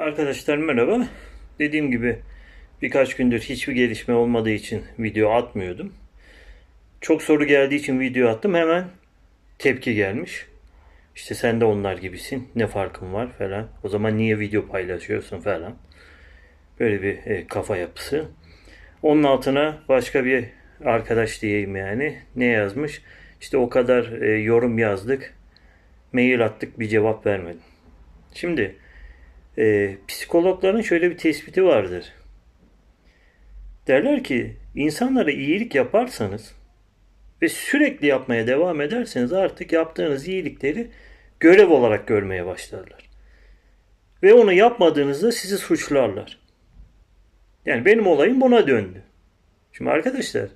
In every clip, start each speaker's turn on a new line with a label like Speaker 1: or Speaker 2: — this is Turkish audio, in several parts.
Speaker 1: Arkadaşlar merhaba. Dediğim gibi birkaç gündür hiçbir gelişme olmadığı için video atmıyordum. Çok soru geldiği için video attım. Hemen tepki gelmiş. İşte sen de onlar gibisin. Ne farkın var falan. O zaman niye video paylaşıyorsun falan. Böyle bir e, kafa yapısı. Onun altına başka bir arkadaş diyeyim yani. Ne yazmış? İşte o kadar e, yorum yazdık. Mail attık bir cevap vermedin. Şimdi e, psikologların şöyle bir tespiti vardır. Derler ki insanlara iyilik yaparsanız ve sürekli yapmaya devam ederseniz artık yaptığınız iyilikleri görev olarak görmeye başlarlar. Ve onu yapmadığınızda sizi suçlarlar. Yani benim olayım buna döndü. Şimdi arkadaşlar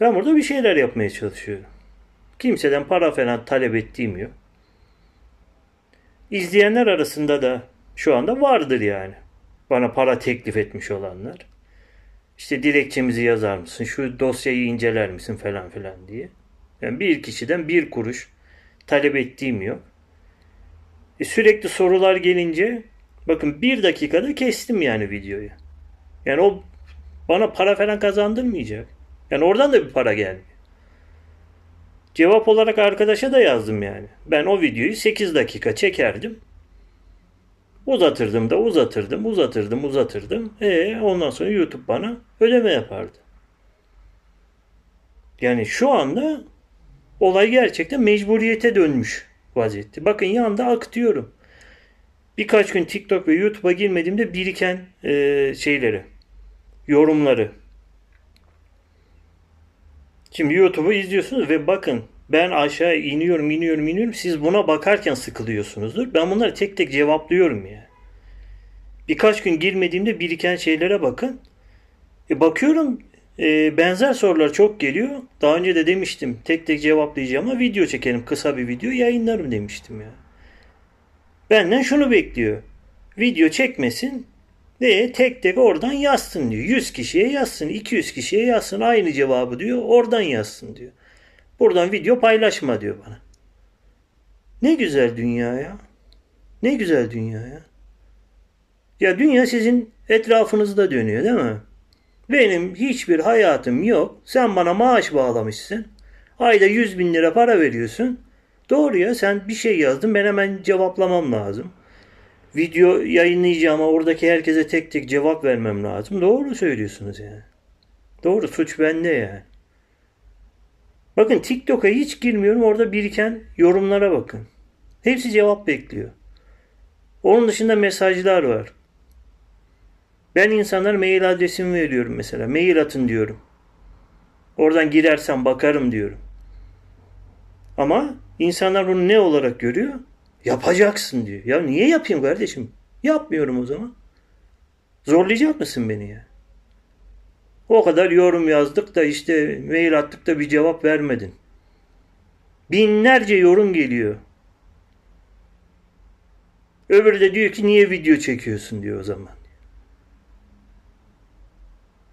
Speaker 1: ben burada bir şeyler yapmaya çalışıyorum. Kimseden para falan talep ettiğim yok. İzleyenler arasında da şu anda vardır yani. Bana para teklif etmiş olanlar. İşte dilekçemizi yazar mısın? Şu dosyayı inceler misin falan filan diye. Yani bir kişiden bir kuruş talep ettiğim yok. E sürekli sorular gelince bakın bir dakikada kestim yani videoyu. Yani o bana para falan kazandırmayacak. Yani oradan da bir para gelmiyor. Cevap olarak arkadaşa da yazdım yani. Ben o videoyu 8 dakika çekerdim. Uzatırdım da uzatırdım, uzatırdım, uzatırdım. E ondan sonra YouTube bana ödeme yapardı. Yani şu anda olay gerçekten mecburiyete dönmüş vaziyette. Bakın yanında akıtıyorum. Birkaç gün TikTok ve YouTube'a girmediğimde biriken e, şeyleri, yorumları. Şimdi YouTube'u izliyorsunuz ve bakın ben aşağı iniyorum, iniyorum, iniyorum. Siz buna bakarken sıkılıyorsunuzdur. Ben bunları tek tek cevaplıyorum ya. Birkaç gün girmediğimde biriken şeylere bakın. E bakıyorum e, benzer sorular çok geliyor. Daha önce de demiştim tek tek cevaplayacağım ama video çekelim kısa bir video yayınlarım demiştim ya. Benden şunu bekliyor. Video çekmesin ve tek tek oradan yazsın diyor. 100 kişiye yazsın, 200 kişiye yazsın aynı cevabı diyor. Oradan yazsın diyor. Buradan video paylaşma diyor bana. Ne güzel dünya ya. Ne güzel dünya ya. Ya dünya sizin etrafınızda dönüyor değil mi? Benim hiçbir hayatım yok. Sen bana maaş bağlamışsın. Ayda 100 bin lira para veriyorsun. Doğru ya sen bir şey yazdın ben hemen cevaplamam lazım. Video yayınlayacağım ama oradaki herkese tek tek cevap vermem lazım. Doğru söylüyorsunuz yani. Doğru suç bende yani. Bakın TikTok'a hiç girmiyorum. Orada biriken yorumlara bakın. Hepsi cevap bekliyor. Onun dışında mesajlar var. Ben insanlara mail adresimi veriyorum mesela. Mail atın diyorum. Oradan girersem bakarım diyorum. Ama insanlar bunu ne olarak görüyor? Yapacaksın diyor. Ya niye yapayım kardeşim? Yapmıyorum o zaman. Zorlayacak mısın beni ya? O kadar yorum yazdık da işte mail attık da bir cevap vermedin. Binlerce yorum geliyor. Öbürü de diyor ki niye video çekiyorsun diyor o zaman.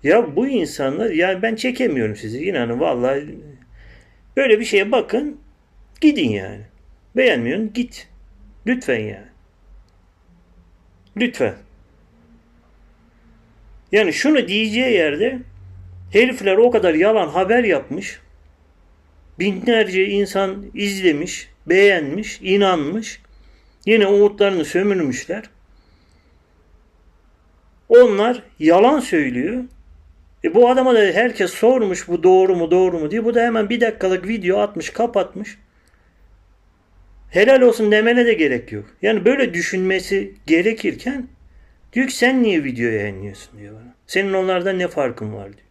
Speaker 1: Ya bu insanlar yani ben çekemiyorum sizi inanın vallahi böyle bir şeye bakın gidin yani. Beğenmiyorsun git. Lütfen yani. Lütfen. Yani şunu diyeceği yerde herifler o kadar yalan haber yapmış. Binlerce insan izlemiş, beğenmiş, inanmış. Yine umutlarını sömürmüşler. Onlar yalan söylüyor. E bu adama da herkes sormuş bu doğru mu doğru mu diye. Bu da hemen bir dakikalık video atmış kapatmış. Helal olsun demene de gerek yok. Yani böyle düşünmesi gerekirken diyor ki sen niye video yayınlıyorsun diyor bana. Senin onlardan ne farkın var diyor.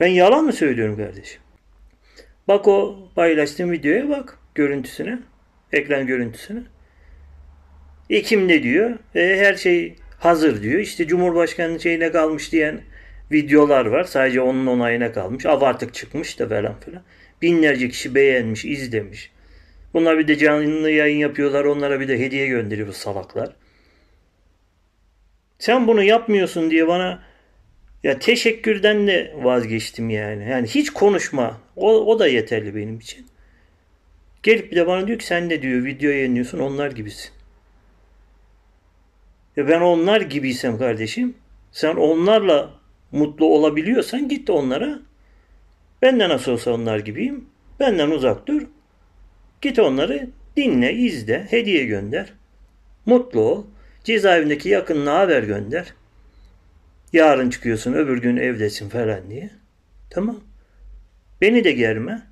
Speaker 1: Ben yalan mı söylüyorum kardeşim? Bak o paylaştığım videoya bak görüntüsüne. Ekran görüntüsüne. Ekim'de diyor. E, her şey hazır diyor. İşte Cumhurbaşkanı şeyine kalmış diyen videolar var. Sadece onun onayına kalmış. Av artık çıkmış da falan filan. Binlerce kişi beğenmiş, izlemiş. Bunlar bir de canlı yayın yapıyorlar. Onlara bir de hediye gönderiyor bu salaklar. Sen bunu yapmıyorsun diye bana ya teşekkürden de vazgeçtim yani. Yani hiç konuşma. O, o da yeterli benim için. Gelip bir de bana diyor ki sen de diyor video yayınlıyorsun onlar gibisin. Ya ben onlar gibiysem kardeşim, sen onlarla mutlu olabiliyorsan git onlara. Ben de nasıl olsa onlar gibiyim. Benden uzak dur. Git onları dinle, izle, hediye gönder. Mutlu ol. Cezaevindeki yakınına haber gönder. Yarın çıkıyorsun, öbür gün evdesin falan diye. Tamam. Beni de germe.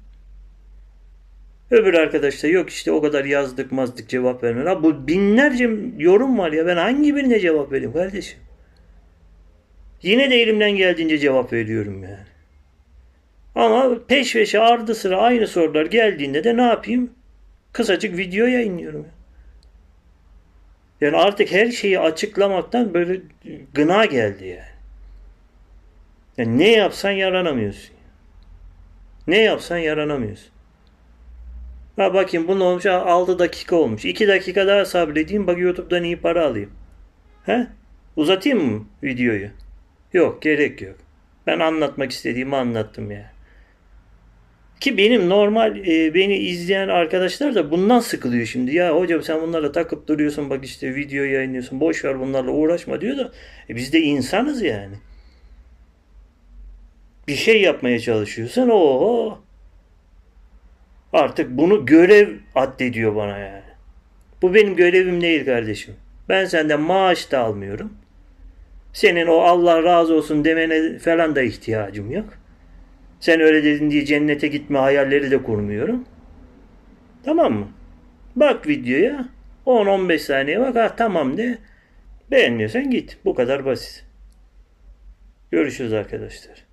Speaker 1: Öbür arkadaş da yok işte o kadar yazdık mazdık cevap vermiyor. Bu binlerce yorum var ya ben hangi birine cevap vereyim kardeşim? Yine de elimden geldiğince cevap veriyorum yani. Ama peş peşe ardı sıra aynı sorular geldiğinde de ne yapayım? Kısacık video yayınlıyorum. Yani artık her şeyi açıklamaktan böyle gına geldi yani. yani ne yapsan yaranamıyorsun. Ne yapsan yaranamıyorsun. Ha bakayım bunun olmuş ha, 6 dakika olmuş. 2 dakika daha sabredeyim bak YouTube'dan iyi para alayım. He? Uzatayım mı videoyu? Yok gerek yok. Ben anlatmak istediğimi anlattım ya. Ki benim normal e, beni izleyen arkadaşlar da bundan sıkılıyor şimdi. Ya hocam sen bunlarla takıp duruyorsun bak işte video yayınlıyorsun. Boş ver bunlarla uğraşma diyor da e, biz de insanız yani. Bir şey yapmaya çalışıyorsan o artık bunu görev addediyor bana yani. Bu benim görevim değil kardeşim. Ben senden maaş da almıyorum. Senin o Allah razı olsun demene falan da ihtiyacım yok. Sen öyle dedin diye cennete gitme hayalleri de kurmuyorum. Tamam mı? Bak videoya. 10-15 saniye bak. Ha, tamam de. Beğenmiyorsan git. Bu kadar basit. Görüşürüz arkadaşlar.